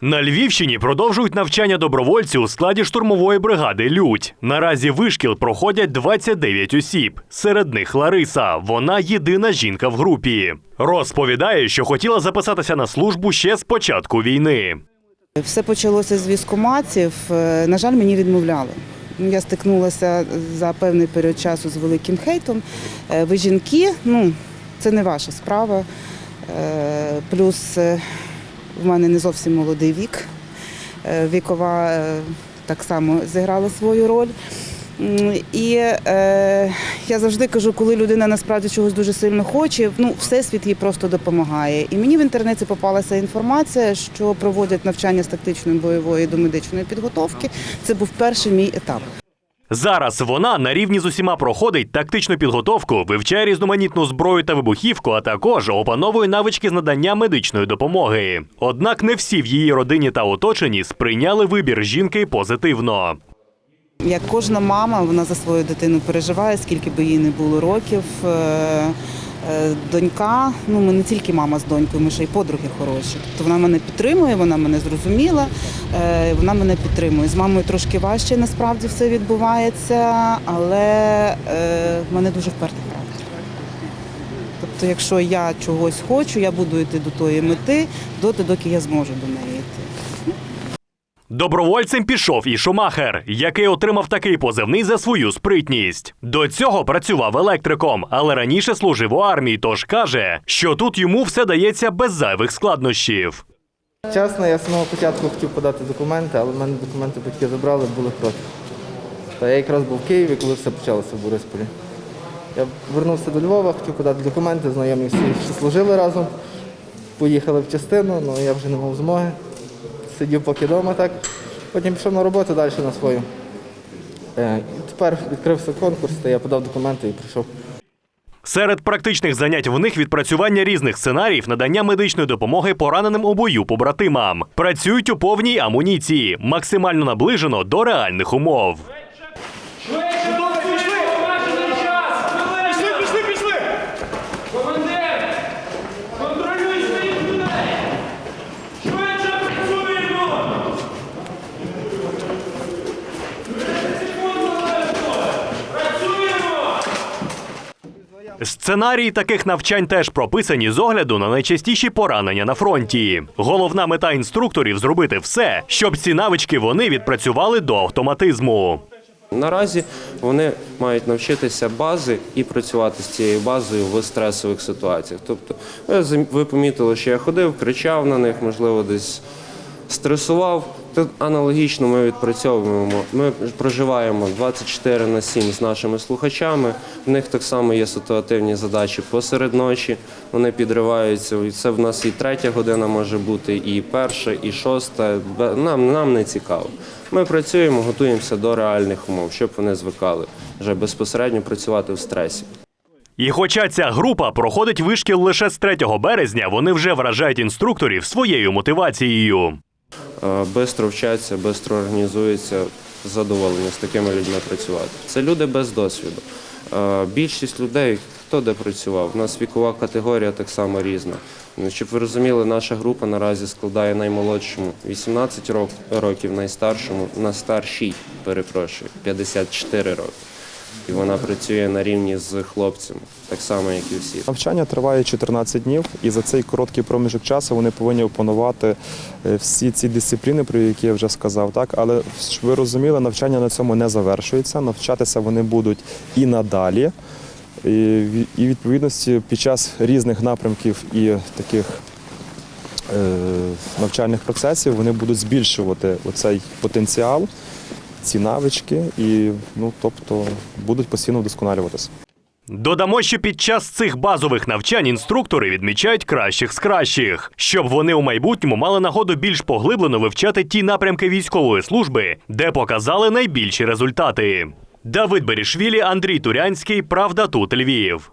На Львівщині продовжують навчання добровольців у складі штурмової бригади Людь. Наразі вишкіл проходять 29 осіб. Серед них Лариса. Вона єдина жінка в групі. Розповідає, що хотіла записатися на службу ще з початку війни. Все почалося з військоматів. Е, На жаль, мені відмовляли. Я стикнулася за певний період часу з великим хейтом. Е, Ви жінки, ну це не ваша справа. Е, Плюс в мене не зовсім молодий вік. Е, Вікова е, так само зіграла свою роль. І е, я завжди кажу, коли людина насправді чогось дуже сильно хоче, ну всесвіт їй просто допомагає. І мені в інтернеті попалася інформація, що проводять навчання з тактичної бойової до медичної підготовки. Це був перший мій етап. Зараз вона на рівні з усіма проходить тактичну підготовку, вивчає різноманітну зброю та вибухівку, а також опановує навички з надання медичної допомоги. Однак не всі в її родині та оточенні сприйняли вибір жінки позитивно. Як кожна мама, вона за свою дитину переживає, скільки би їй не було років. Е, Донька, ну ми не тільки мама з донькою, ми ще й подруги хороші. Тобто вона мене підтримує, вона мене зрозуміла, е, вона мене підтримує. З мамою трошки важче насправді все відбувається, але е, в мене дуже впертий характер. Тобто, якщо я чогось хочу, я буду йти до тої мети, доти, доки я зможу до неї йти. Добровольцем пішов і Шумахер, який отримав такий позивний за свою спритність. До цього працював електриком, але раніше служив у армії, тож каже, що тут йому все дається без зайвих складнощів. Чесно, я з самого початку хотів подати документи, але в мене документи батьки забрали, були проти. Та я якраз був в Києві, коли все почалося в Борисполі. Я вернувся до Львова, хотів подати документи, знайомі всі ще служили разом. Поїхали в частину, але я вже не мав змоги. Сидів поки вдома так. Потім пішов на роботу далі на свою. Е, тепер відкрився конкурс, та я подав документи і прийшов. Серед практичних занять в них відпрацювання різних сценаріїв надання медичної допомоги пораненим у бою побратимам. Працюють у повній амуніції, максимально наближено до реальних умов. Сценарії таких навчань теж прописані з огляду на найчастіші поранення на фронті. Головна мета інструкторів зробити все, щоб ці навички вони відпрацювали до автоматизму. Наразі вони мають навчитися бази і працювати з цією базою в стресових ситуаціях. Тобто, ви, помітили, що я ходив, кричав на них, можливо, десь стресував. Тут аналогічно ми відпрацьовуємо. Ми проживаємо 24 на 7 з нашими слухачами. В них так само є ситуативні задачі посеред ночі. Вони підриваються. Це в нас і третя година може бути, і перша, і шоста. Нам, нам не цікаво. Ми працюємо, готуємося до реальних умов, щоб вони звикали вже безпосередньо працювати в стресі. І хоча ця група проходить вишкіл лише з 3 березня, вони вже вражають інструкторів своєю мотивацією. Е, Бистро вчаться, бистро організуються, задоволення з такими людьми працювати. Це люди без досвіду. Е, Більшість людей, хто де працював, у нас вікова категорія так само різна. Ну, Щоб ви розуміли, наша група наразі складає наймолодшому 18 рок- років, найстаршому, на старшій, перепрошую, 54 роки. І вона працює на рівні з хлопцями, так само, як і всі. Навчання триває 14 днів, і за цей короткий проміжок часу вони повинні опанувати е, всі ці дисципліни, про які я вже сказав. Так, але ви розуміли, навчання на цьому не завершується. Навчатися вони будуть і надалі. І відповідності під час різних напрямків і таких е, навчальних процесів вони будуть збільшувати оцей потенціал, ці навички, і ну тобто будуть постійно вдосконалюватися. Додамо, що під час цих базових навчань інструктори відмічають кращих з кращих, щоб вони у майбутньому мали нагоду більш поглиблено вивчати ті напрямки військової служби, де показали найбільші результати. Давид Берішвілі, Андрій Турянський, Правда тут Львів.